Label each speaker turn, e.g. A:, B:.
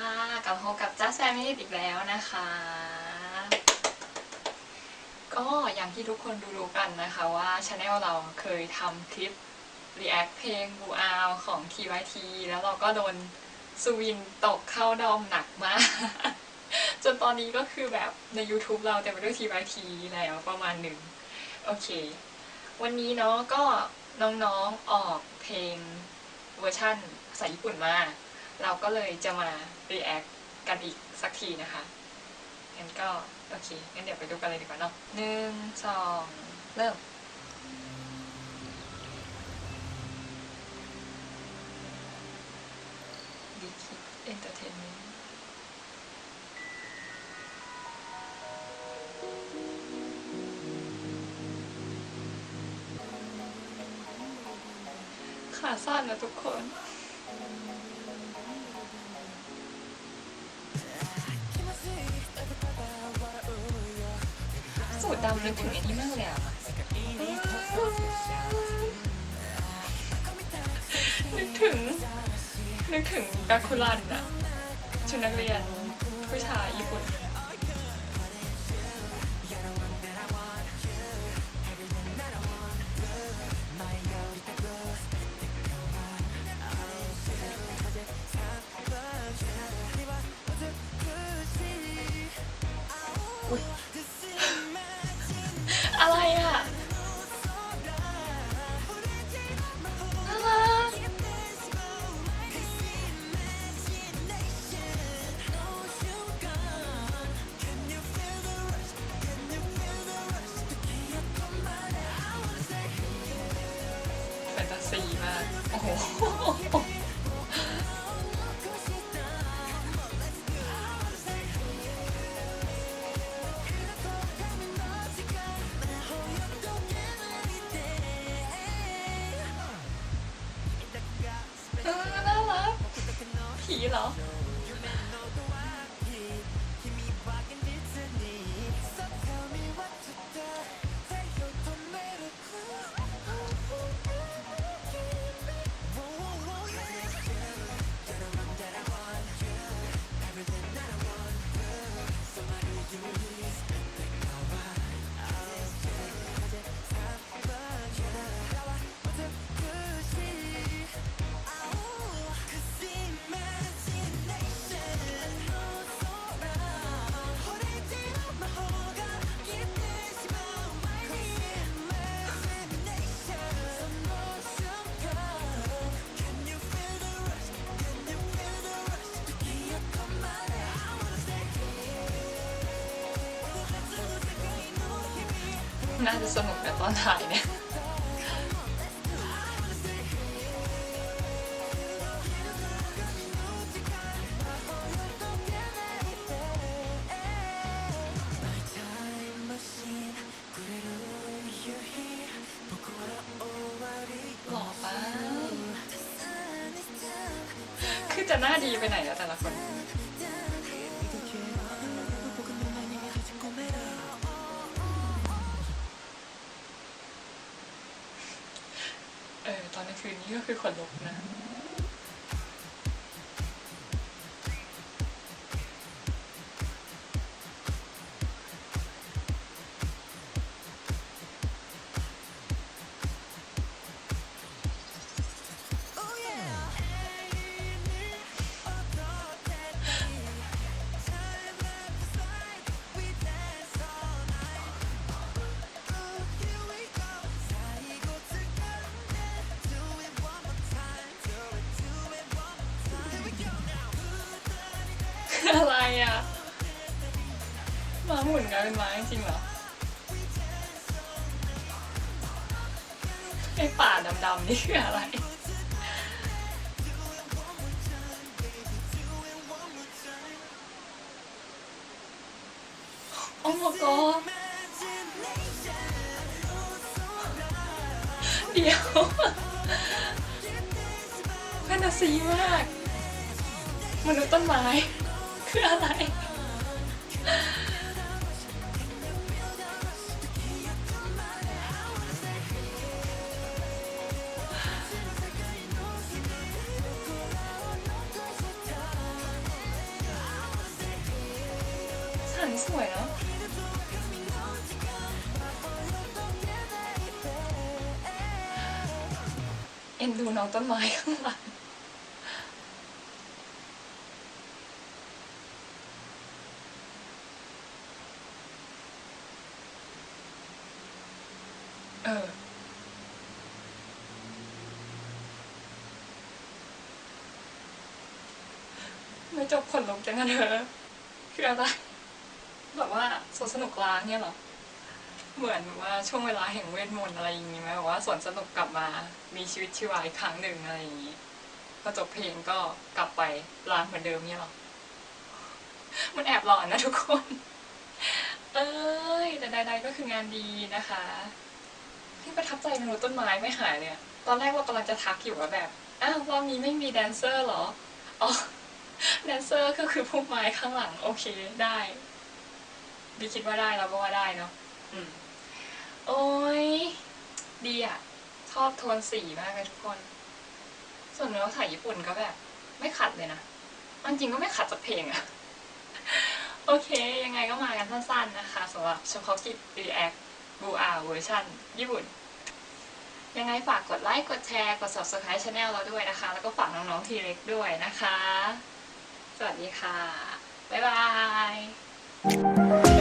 A: ค่ะ กับพบกับ Just Family อีกแล้วนะคะ ก็อย่างที่ทุกคนรู้กันนะคะว่าช anel เราเคยทำคลิป react เพลงบูอาวของ TYT แล้วเราก็โดนสวินตกเข้าดอมหนักมาก จนตอนนี้ก็คือแบบใน YouTube เราเต็มไปด้วย TYT แล้วประมาณหนึ่ง โอเค วันนี้เนาะก็น้องๆออกเพลงเวอร์ชั่นภาษาญี่ปุ่นมา เราก็เลยจะมา react กันอีกสักทีนะคะงั้นก็โอเคงั้นเดี๋ยวไปดูกันเลยดีกว่าเนาะหนึ่งสองเริ่มดีคิดเอนเตอร์เทนเมนต์ขาสั้นนะทุกคน สูตรดำนึกถึงไอ้นี่มากเลยอะนึกถึง นึกถึงกาคุรันอะชุดนักเรียนผู้ชายญี่ปุ่นากโอ้ น่าจะสนุกแต่ตอนถ่ายเนี่ยหล่อปะคือจะหน้าดีไปไหนแล้วแต่ละคน อตอน ไรอะมาหมุนกลายเป็นม้จริงเหรอไอป่าดำๆนี่คืออะไรโอ้โหกเดี๋ยวแฟนตาซีมาก มนุษย์ต้นไม้ คืออะไรสวยเนาะเอ็นดูน้องต้นไม้ข้างหลัง ออ ไม่จบขนลุกจังกันเถอคืออะไรแบบว่าสวนสนุกล้างเนี่ยเหรอ เหมือนว่าช่วงเวลาแห่งเวทมนต์อะไรอย่างงี้ไหมแบบว่าสวนสนุกกลับมา มีชีวิตชีวาอีกครั้งหนึ่งอะไรอย่างงี้พอจบเพลงก็กลับไปล้างเหมือนเดิมเนี่ยหรอ มันแอบหลอนนะทุกคน เอ้ยแต่ใดๆก็คืองานดีนะคะ ที่ประทับใจเมนูต้นไม้ไม่หายเลยอะตอนแรกเรากำลังจะทักอยู่ว่าแบบ อ้าวรอบนี้ไม่มีแดนเซอร์เหรอ อ๋อ แดนเซอร์ก็คือพุ่มไม้ข้างหลัง โอเคได้บีคิดว่าได้เราก็ว่าได้เนาะอืม โอ้ย ดีอะชอบโทนสีมากเลยทุกคน ส่วนเนื้อถ่ายญี่ปุ่นก็แบบ ไม่ขัดเลยนะเอาจริงก็ไม่ขัดจากเพลงอะโอเค ยังไงก็มากันสั้นๆนะคะสำหรับเฉพาะกิจ React บูอาเวอร์ชันญี่ปุ่น ยังไงฝากกดไลค์กดแชร์กด subscribe channel เราด้วยนะคะ แล้วก็ฝากน้องๆทีเล็กด้วยนะคะ สวัสดีค่ะ บ๊ายบาย